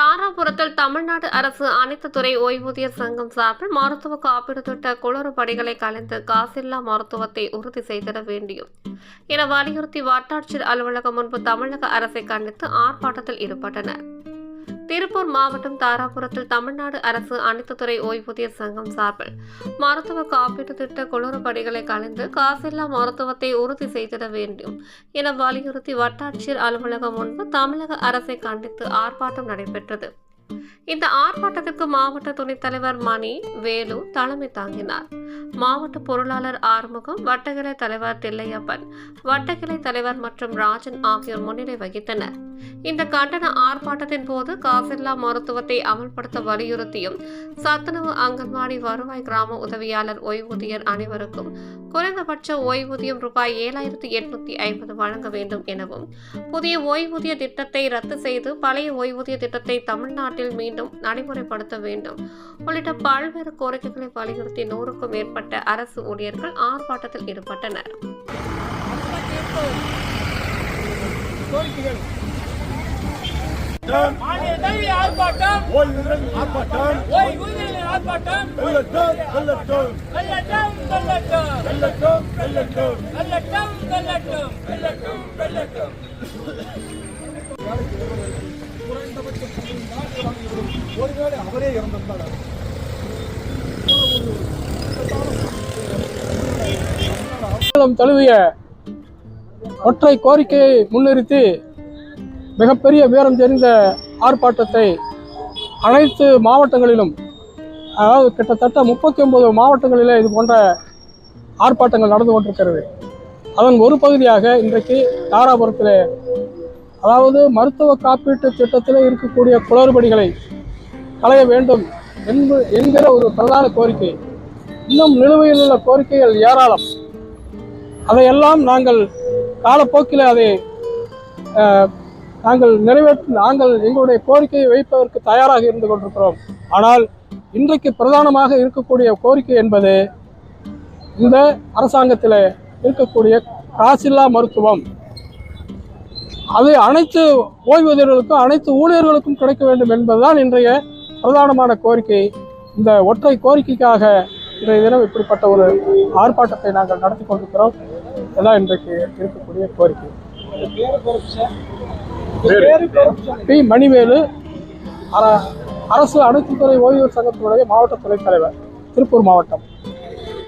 தாராபுரத்தில் தமிழ்நாடு அரசு அனைத்து துறை ஓய்வூதிய சங்கம் சார்பில் மருத்துவ காப்பீடு திட்ட குளறுபடிகளை கலைந்து காசில்லா மருத்துவத்தை உறுதி செய்திட வேண்டும் என வலியுறுத்தி வட்டாட்சியர் அலுவலகம் முன்பு தமிழக அரசை கண்டித்து ஆர்ப்பாட்டத்தில் ஈடுபட்டனர். திருப்பூர் மாவட்டம் தாராபுரத்தில் தமிழ்நாடு அரசு அனைத்து துறை ஓய்வூதிய சங்கம் சார்பில் மருத்துவ காப்பீட்டு திட்ட குளறுபடிகளை கலைந்து காசில்லா மருத்துவத்தை உறுதி செய்திட வேண்டும் என வலியுறுத்தி வட்டாட்சியர் அலுவலகம் முன்பு தமிழக அரசை கண்டித்து ஆர்ப்பாட்டம் நடைபெற்றது. இந்த ஆர்ப்பாட்டத்திற்கு மாவட்ட துணைத் தலைவர் மணி வேலு தலைமை தாங்கினார். மாவட்ட பொருளாளர் ஆறுமுகம் வட்டகிளை தலைவர் தில்லையப்பன் வட்டகிளை தலைவர் மற்றும் ராஜன் ஆகியோர் முன்னிலை வகித்தனர். இந்த கண்டன ஆர்ப்பாட்டத்தின் போது காசில்லா மருத்துவத்தை அமல்படுத்த வலியுறுத்தியும் சத்துணவு அங்கன்வாடி வருவாய் கிராம உதவியாளர் ஓய்வூதியர் அனைவருக்கும் குறைந்தபட்ச ஓய்வூதியம் ரூபாய் ஏழாயிரத்தி எட்நூத்தி ஐம்பது வழங்க வேண்டும் எனவும் புதிய ஓய்வூதிய திட்டத்தை ரத்து செய்து பழைய ஓய்வூதிய திட்டத்தை தமிழ்நாட்டில் மீண்டும் நடைமுறைப்படுத்த வேண்டும். உள்ளிட்ட பல்வேறு கோரிக்கைகளை வலியுறுத்தி நூறுக்கும் மேற்பட்ட அரசு ஊழியர்கள் ஆர்ப்பாட்டத்தில் ஈடுபட்டனர். ஆர்ப்பாட்டம். ஒருவேளை அவரே இறந்திருந்தார்? தழுவிய ஒற்றை கோரிக்கையை முன்னிறுத்தி மிகப்பெரிய வீரம் தெரிந்த ஆர்ப்பாட்டத்தை அனைத்து மாவட்டங்களிலும் அதாவது கிட்டத்தட்ட முப்பத்தி ஒன்பது மாவட்டங்களிலே இது போன்ற ஆர்ப்பாட்டங்கள் நடந்து கொண்டிருக்கிறது. அதன் ஒரு பகுதியாக இன்றைக்கு தாராபுரத்தில் அதாவது மருத்துவ காப்பீட்டு திட்டத்தில் இருக்கக்கூடிய குளறுபடிகளை களைய வேண்டும் என்பது என்கிற ஒரு பிரதான கோரிக்கை. இன்னும் நிலுவையில் உள்ள கோரிக்கைகள் ஏராளம். அதையெல்லாம் நாங்கள் காலப்போக்கில் அதை அஹ், நாங்கள் நிறைவேற்ற நாங்கள் எங்களுடைய கோரிக்கையை வைப்பதற்கு தயாராக இருந்து கொண்டிருக்கிறோம். ஆனால் இன்றைக்கு பிரதானமாக இருக்கக்கூடிய கோரிக்கை என்பது இந்த அரசாங்கத்தில் இருக்கக்கூடிய காசில்லா மருத்துவம். அது அனைத்து ஓய்வூதியர்களுக்கும் அனைத்து ஊழியர்களுக்கும் கிடைக்க வேண்டும் என்பதுதான் இன்றைய பிரதானமான கோரிக்கை இந்த ஒற்றை கோரிக்கைக்காக இன்றைய தினம் இப்படிப்பட்ட ஒரு ஆர்ப்பாட்டத்தை நாங்கள் நடத்தி கொண்டிருக்கிறோம். இதுதான் இன்றைக்கு இருக்கக்கூடிய கோரிக்கை. பி. மணிவேலு அரசு அனைத்து துறை ஓய்வு சங்கத்தினுடைய மாவட்ட துறைத் தலைவர் திருப்பூர் மாவட்டம்.